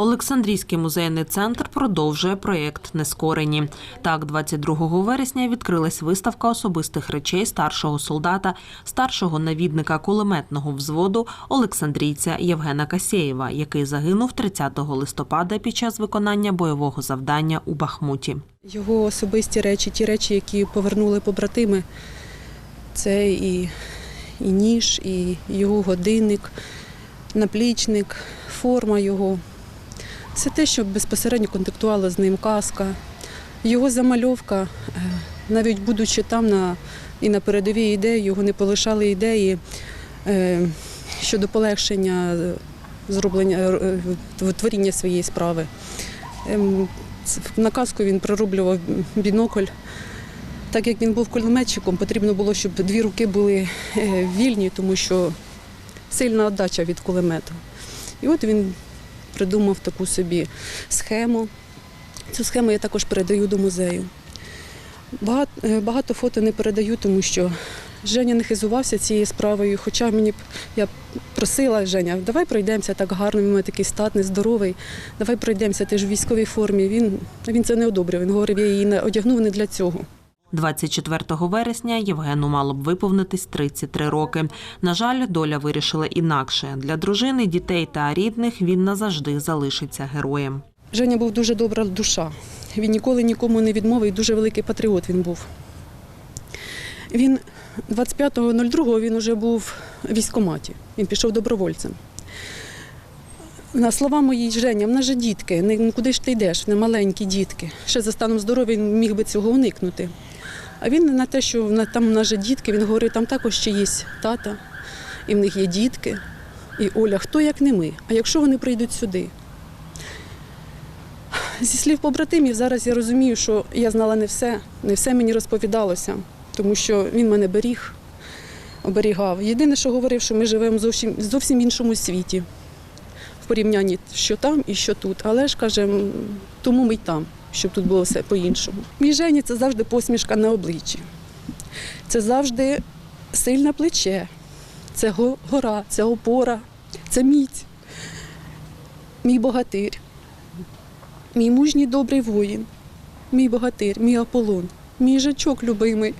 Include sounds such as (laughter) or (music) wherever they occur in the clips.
Олександрійський музейний центр продовжує проєкт Нескорені. Так, 22 вересня відкрилась виставка особистих речей старшого солдата, старшого навідника кулеметного взводу Олександрійця Євгена Касєєва, який загинув 30 листопада під час виконання бойового завдання у Бахмуті. Його особисті речі, ті речі, які повернули побратими, це і, і ніж, і його годинник, наплічник, форма його. Це те, що безпосередньо контактувало з ним казка. Його замальовка, е, навіть будучи там на, і на передовій ідеї, його не полишали ідеї е, щодо полегшення е, зроблення творіння своєї справи. Ем, На казку він пророблював бінокль. Так як він був кулеметчиком, потрібно було, щоб дві руки були вільні, тому що сильна отдача від кулемету. І от він придумав таку собі схему. Цю схему я також передаю до музею. Багато, е, багато фото не передаю, тому що Женя не хизувався цією справою. Хоча мені б я просила Женя, давай пройдемося так гарно, він мене такий статний, здоровий. Давай пройдемося, ти ж в військовій формі. Він, він це не одобрив. Він говорив, я її не одягнув не для цього. 24 вересня Євгену мало б виповнитись 33 роки. На жаль, доля вирішила інакше. Для дружини, дітей та рідних він назавжди залишиться героєм. Женя був дуже добра душа. Він ніколи нікому не відмовив, дуже великий патріот він був. Він 25.02 він вже був в військкоматі. Він пішов добровольцем. На слова мої Женя, в нас же дітки, ну куди ж ти йдеш? Не маленькі дітки. Ще за станом здоров'я він міг би цього уникнути. А він на те, що там же дітки, він говорить, там також ще є тата, і в них є дітки. І Оля, хто як не ми? А якщо вони прийдуть сюди? Зі слів побратимів, зараз я розумію, що я знала не все, не все мені розповідалося, тому що він мене беріг, оберігав. Єдине, що говорив, що ми живемо зовсім, зовсім іншому світі в порівнянні, що там і що тут. Але ж каже, тому ми й там, щоб тут було все по-іншому. Мій Жені це завжди посмішка на обличчі. Це завжди сильне плече, це гора, це опора, це міць, мій богатир. Мій мужній добрий воїн, мій богатир, мій Аполлон, мій їжачок любимий.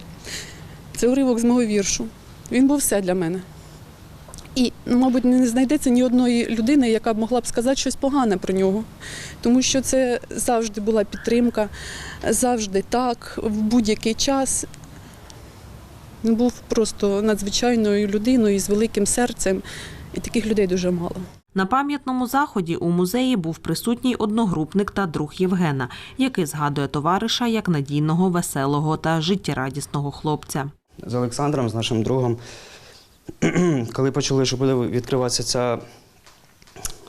Це уривок з мого віршу. Він був все для мене. І, ну, мабуть, не знайдеться ні одної людини, яка б могла б сказати щось погане про нього. Тому що це завжди була підтримка, завжди так, в будь-який час. Він був просто надзвичайною людиною з великим серцем, і таких людей дуже мало. На пам'ятному заході у музеї був присутній одногрупник та друг Євгена, який згадує товариша як надійного, веселого та життєрадісного хлопця. з Олександром, з нашим другом. (clears throat) Коли почули, що буде відкриватися ця,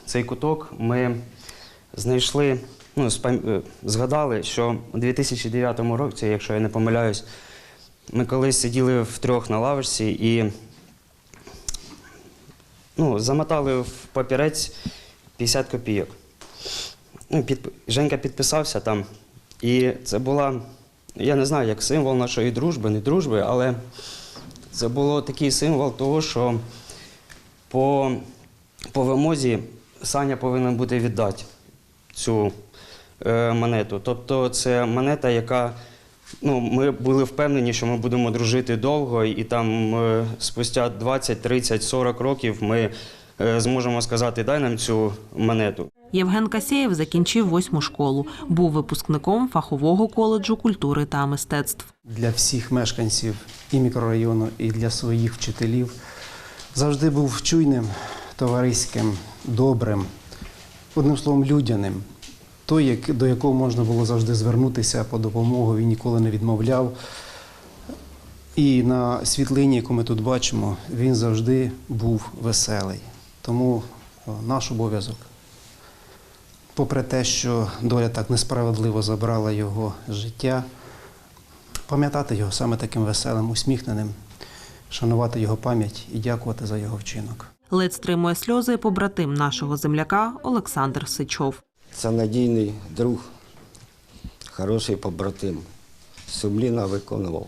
цей куток, ми знайшли, ну, е, згадали, що у 2009 році, якщо я не помиляюсь, ми колись сиділи втрьох на лавочці і ну, замотали в папірець 50 копійок. Ну, під, Женька підписався там. І це була, я не знаю, як символ нашої дружби, не дружби, але це було такий символ того, що по, по вимозі Саня повинен буде віддати цю е, монету. Тобто це монета, яка ну, ми були впевнені, що ми будемо дружити довго, і там е, спустя 20, 30, 40 років ми е, зможемо сказати, дай нам цю монету. Євген Касєєв закінчив восьму школу, був випускником фахового коледжу культури та мистецтв. для всіх мешканців і мікрорайону, і для своїх вчителів. Завжди був чуйним, товариським, добрим, одним словом, людяним. Той, до якого можна було завжди звернутися по допомогу, він ніколи не відмовляв. І на світлині, яку ми тут бачимо, він завжди був веселий. Тому наш обов'язок, попри те, що доля так несправедливо забрала його життя, пам'ятати його саме таким веселим, усміхненим, шанувати його пам'ять і дякувати за його вчинок. Ледь стримує сльози побратим нашого земляка Олександр Сичов. Це надійний друг, хороший побратим. Сумлінно виконував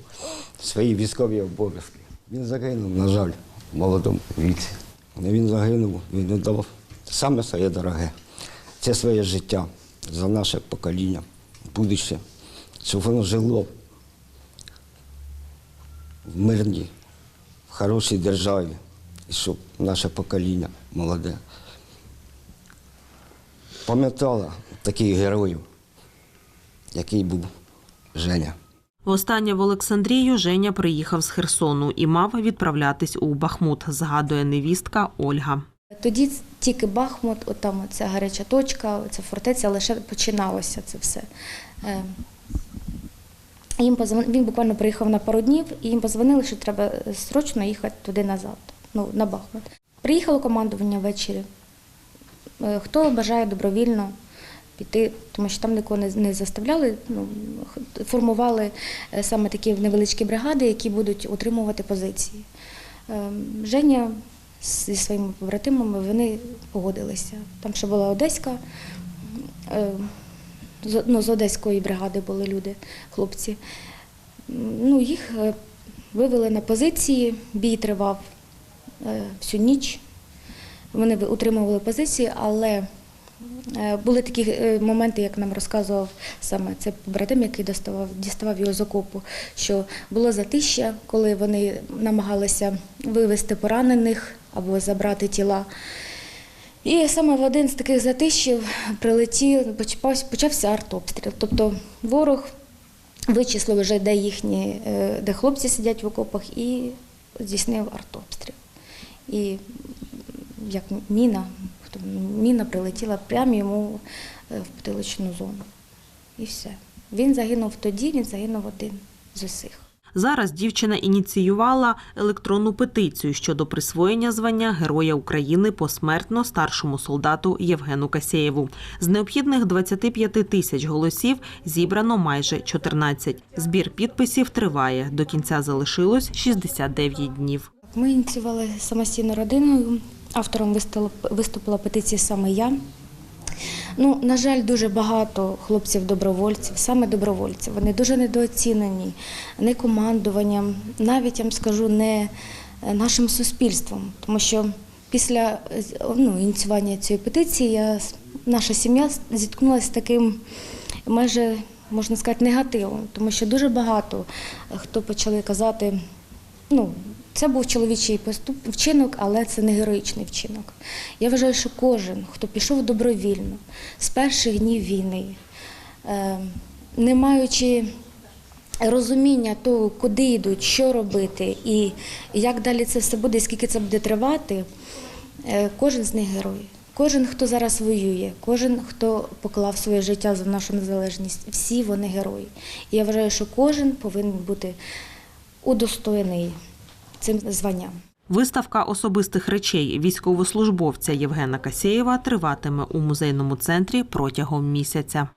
свої військові обов'язки. Він загинув, на жаль, в молодому віці. Він загинув, він віддав саме своє дороге. Це своє життя за наше покоління, будуще, щоб воно жило в мирній, в хорошій державі, і щоб наше покоління молоде пам'ятало таких героїв, який був Женя. Востаннє в Олександрію Женя приїхав з Херсону і мав відправлятись у Бахмут, згадує невістка Ольга. Тоді тільки Бахмут, от там ця гаряча точка, ця фортеця, лише починалося це все. Е, Їм. Він буквально приїхав на пару днів, і їм позвонили, що треба срочно їхати туди назад, ну, на Бахмут. Приїхало командування ввечері. Е, Хто бажає добровільно піти, тому що там нікого не, заставляли, ну, формували е, саме такі невеличкі бригади, які будуть утримувати позиції. Е, Женя зі своїми побратимами вони погодилися. Там ще була Одеська, е, ну, з Одеської бригади були люди, хлопці. Ну, їх е, вивели на позиції, бій тривав е, всю ніч. Вони утримували позиції, але були такі моменти, як нам розказував саме цей побратим, який доставав, діставав його з окопу, що було затища, коли вони намагалися вивезти поранених або забрати тіла. І саме в один з таких затищів прилетів, почався, артобстріл. Тобто ворог вичислив вже, де їхні, е, де хлопці сидять в окопах, і здійснив артобстріл. І як міна, міна прилетіла прямо йому е, в потиличну зону. І все. Він загинув тоді, він загинув один з усіх. Зараз дівчина ініціювала електронну петицію щодо присвоєння звання Героя України посмертно старшому солдату Євгену Касєєву. З необхідних 25 тисяч голосів зібрано майже 14. Збір підписів триває. До кінця залишилось 69 днів. Ми ініціювали самостійно родиною. Автором виступила петиція саме я. Ну, на жаль, дуже багато хлопців-добровольців, саме добровольців. Вони дуже недооцінені не командуванням, навіть я вам скажу, не е, нашим суспільством. Тому що після ну, ініціювання цієї петиції я, наша сім'я зіткнулася з таким майже, можна сказати, негативом, тому що дуже багато е, хто почали казати, ну, це був чоловічий вчинок, але це не героїчний вчинок. Я вважаю, що кожен, хто пішов добровільно з перших днів війни, е, не маючи розуміння того, куди йдуть, що робити і як далі це все буде, скільки це буде тривати, е, кожен з них герой. Кожен, хто зараз воює, кожен, хто поклав своє життя за нашу незалежність, всі вони герої. І я вважаю, що кожен повинен бути удостоєний цим званням. Виставка особистих речей військовослужбовця Євгена Касєєва триватиме у музейному центрі протягом місяця.